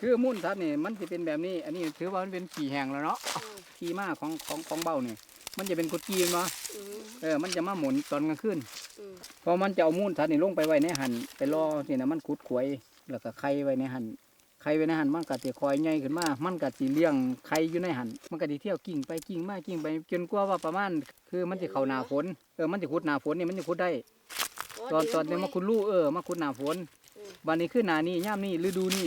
คือมูลสัตว์นี่มันจะเป็นแบบนี้ อันนี้ถือว่ามันเป็นขี่แห้งแล้วเนาะขี่มาของของของเบ้านี่มันจะเป็นกดกีนมาอืมเออ มันจะมาหมุนตอนกลางคืนอืมพอมันจะเอามูลสัตว์นี่ลงไปไว้ในหันไปรอนี่นะมันขุดขวยแล้วก็ไข่ไว้ในหันไข่ไว้ในหันมันก็จะคอยใหญ่ขึ้นมา มันก็สิเลี้ยงไข่อยู่ในหันมันก็สิเที่ยวกิ่งไปกิ่งมากิ่งไปจนกว่าว่าประมาณ คือมันจะเข้าหน้าฝนเออมันจะขุดหน้าฝนนี่มันจะขุดได้ ตอนตอนนี้มาขุดลู่เออมาขุดหน้าฝนวันนี้คือหน้านี้ย่ามนี้ฤดูนี้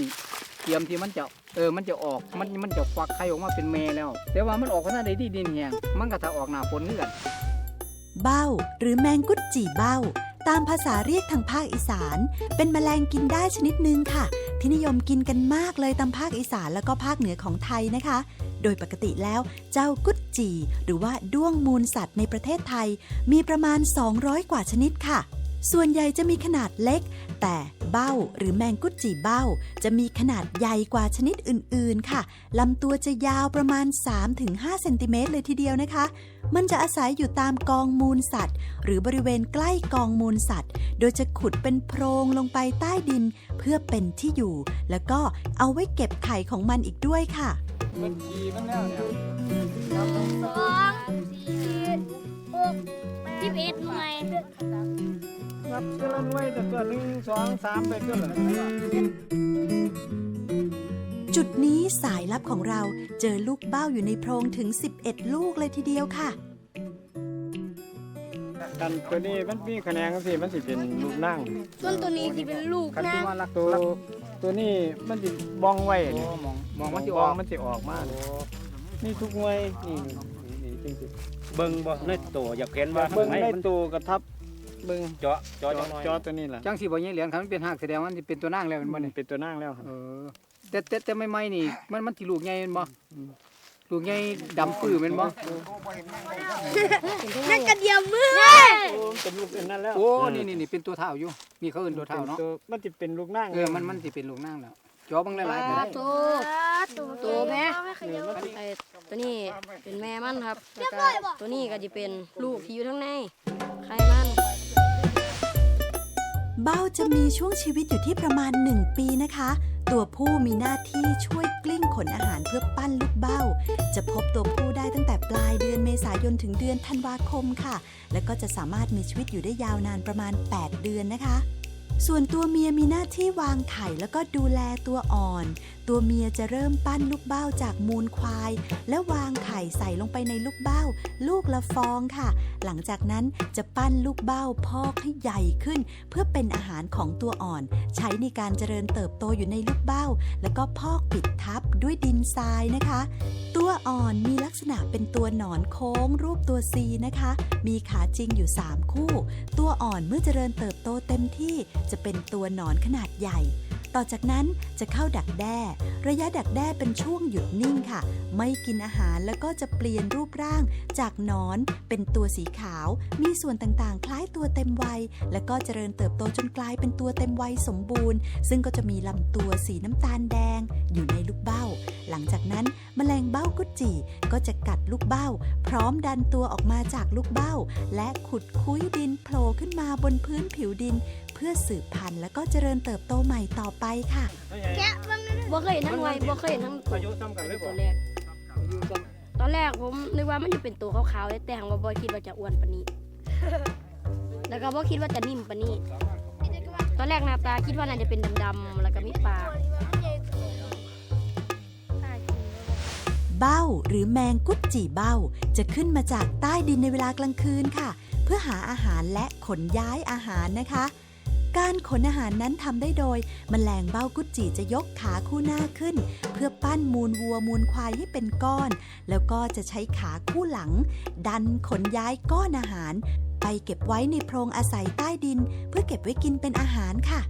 เตรียมที่มันจะเออมันจะออกมันมันจะควักไข่ออกมาเป็นแม่แล้ว แต่ว่ามันออกขนาดใดที่ดินแห้งมันก็ถ้าออกหน้าฝนนี่กันเบ้าหรือแมงกุดจีเบ้า ตามภาษาเรียกทางภาคอีสาน เป็นแมลงกินได้ชนิดหนึ่งค่ะ ที่นิยมกินกันมากเลยตามภาคอีสานแล้วก็ภาคเหนือของไทยนะคะ โดยปกติแล้วเจ้ากุดจีหรือว่าด้วงมูลสัตว์ในประเทศไทย มีประมาณ 200 กว่าชนิดค่ะ ส่วนใหญ่จะมีขนาดเล็ก แต่เบ้าหรือแมงกุดจีเบ้า จะมีขนาดใหญ่กว่าชนิดอื่นๆ ค่ะลำตัวจะยาวประมาณ 3-5 เซนติเมตรเลยทีเดียวนะคะ มันจะอาศัยอยู่ตามกองมูลสัตว์ หรือบริเวณใกล้กองมูลสัตว์ โดยจะขุดเป็นโพรงลงไปใต้ดิน เพื่อเป็นที่อยู่ แล้วก็เอาไว้เก็บไข่ของมันอีกด้วยค่ะมันขี่มันแล้วเนี่ย ละหน่วยแต่ตัวหนึ่งสองสามไปตัวละจุดนี้สายลับของเราเจอลูกเบ้าอยู่ในโพรงถึง 11 ลูกเลยทีเดียวค่ะ กันตัวนี้มันมีคะแนนกันสิมันสิเป็นลูกนั่งส่วนตัวนี้ที่เป็นลูกคันนะที่ว่ารักตัวรักตัวนี้มันสิบ้องไว้โอ้เนี่ยมองมองมันจะอบ้ออกงมันสิออกมานี่ทุกหน่วยนี่นี่จริงสิเบิ่งบ่ในตัวอยากเห็นว่าเบิ่งข้างในมันตัวกระทับ เบิ่งเจาะจอเจาะจังหน่อยจอตัวนี้แหละจังสีบ่ยังเหรียญครับมันเป็นหักแสดงว่ามันสิเป็นตัวนางแล้วแมันบ่มันนี่เป็นตัวนั่งแล้วครับเออแต่แต่แต่ไม่ไม่นี่ มันมันสิลูกใหญ่แม่นบ่ลูกใหญ่ดำปื้อแม่นบ่นั่นกระเดียมมือโอ้เป็นลูกอันนั้นแล้วโอ้นี่นี่นี่เป็นตัวเท้าอยู่นี่เขาเอิ้นตัวเท้าเนาะป็มันจะเป็นลูกนั่งเออมันมันสิเป็นลูกนางแล้วจอเบังหลายๆก็ได้ตัวตัวแม่ไอ้ตัวนี้เป็นแม่มันครับแล้วก็ตัวนี้ก็จะเป็นลูกที่อยู่ข้างในไข่มัน เบ้าจะมีช่วงชีวิตอยู่ที่ประมาณ 1 ปีนะคะ ตัวผู้มีหน้าที่ช่วยกลิ้งขนอาหารเพื่อปั้นลูกเบ้า จะพบตัวผู้ได้ตั้งแต่ปลายเดือนเมษายนถึงเดือนธันวาคมค่ะ แล้วก็จะสามารถมีชีวิตอยู่ได้ยาวนานประมาณ 8 เดือนนะคะ ส่วนตัวเมียมีหน้าที่วางไข่แล้วก็ดูแลตัวอ่อน ตัวเมียจะเริ่มปั้นลูกเบ้าจากมูลควาย และวางไข่ใส่ลงไปในลูกเบ้า ลูกละฟองค่ะ หลังจากนั้นจะปั้นลูกเบ้าพอกให้ใหญ่ขึ้น เพื่อเป็นอาหารของตัวอ่อน ใช้ในการเจริญเติบโตอยู่ในลูกเบ้า แล้วก็พอกปิดทับด้วยดินทรายนะคะ ตัวอ่อนมีลักษณะเป็นตัวหนอนโค้งรูปตัวซีนะคะ มีขาจริงอยู่ 3 คู่ ตัวอ่อนเมื่อเจริญเติบโตเต็มที่จะเป็นตัวหนอนขนาดใหญ่ ต่อจากนั้นจะเข้าดักแด้ ระยะดักแด้เป็นช่วงหยุดนิ่งค่ะ ไม่กินอาหารแล้วก็จะเปลี่ยนรูปร่างจากหนอนเป็นตัวสีขาว มีส่วนต่างๆ คล้ายตัวเต็มวัย แล้วก็เจริญเติบโตจนกลายเป็นตัวเต็มวัยสมบูรณ์ ซึ่งก็จะมีลำตัวสีน้ำตาลแดง อยู่ในลูกเบ้า หลังจากนั้นแมลงเบ้ากุจีก็จะกัดลูกเบ้า พร้อมดันตัวออกมาจากลูกเบ้า และขุดคุ้ยดินโผล่ขึ้นมาบนพื้นผิวดิน พื่อสืบพันธุ์และก็เจริญเติบโตใหม่ต่อไปค่ะบ่เคยเห็นทั้งหน่วยบ่เคยเห็นทั้งตัวอายุซ้ำกันเลยบ่ตัวแรก ตอนแรกผมนึกว่ามันจะเป็นตัวขาวๆเลยแต่หังว่าบ่คิดว่าจะอ้วนปานนี้ แล้วก็บ่คิดว่าจะนิ่มปานนี้ ตอนแรกหน้าตาคิดว่าน่าจะเป็นดำๆแล้วก็มีปาก เบ้าหรือแมงกุดจีเบ้า จะขึ้นมาจากใต้ดินในเวลากลางคืนค่ะ เพื่อหาอาหารและขนย้ายอาหารนะคะ การขนอาหารนั้นทำได้โดยมแมลงเบ้ากุจีจะยกขาคู่หน้าขึ้น เพื่อปั้นมูลวัวมูลควายให้เป็นก้อน แล้วก็จะใช้ขาคู่หลัง ดันขนย้ายก้อนอาหาร ไปเก็บไว้ในโพรงอาศัยใต้ดิน เพื่อเก็บไว้กินเป็นอาหารค่ะ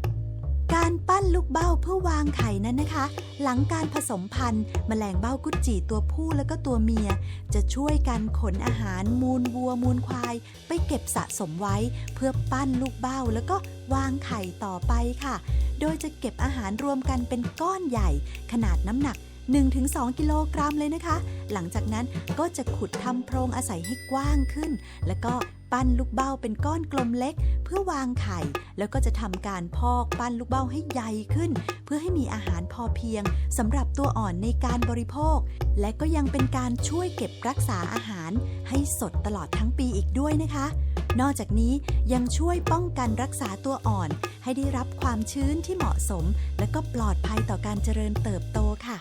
นลูกเบ้าเพื่อวางไข่นั้นนะคะ หลังการผสมพันธุ์แมลงเบ้ากุจีตัวผู้และก็ตัวเมีย จะช่วยกันขนอาหารมูลวัวมูลควาย ไปเก็บสะสมไว้ เพื่อปั้นลูกเบ้าแล้วก็วางไข่ต่อไปค่ะ โดยจะเก็บอาหารรวมกันเป็นก้อนใหญ่ ขนาดน้ำหนัก 1-2 กิโลกรัมเลยนะคะ หลังจากนั้นก็จะขุดทำโพรงอาศัยให้กว้างขึ้น แล้วก็ปั้นลูกเบ้าเป็นก้อนกลมเล็ก เพื่อวางไข่ แล้วก็จะทำการพอกปั้นลูกเบ้าให้ใหญ่ขึ้น เพื่อให้มีอาหารพอเพียงสำหรับตัวอ่อนในการบริโภค และก็ยังเป็นการช่วยเก็บรักษาอาหารให้สดตลอดทั้งปีอีกด้วยนะคะ นอกจากนี้ยังช่วยป้องกันรักษาตัวอ่อน ให้ได้รับความชื้นที่เหมาะสม และก็ปลอดภัยต่อการเจริญเติบโตค่ะ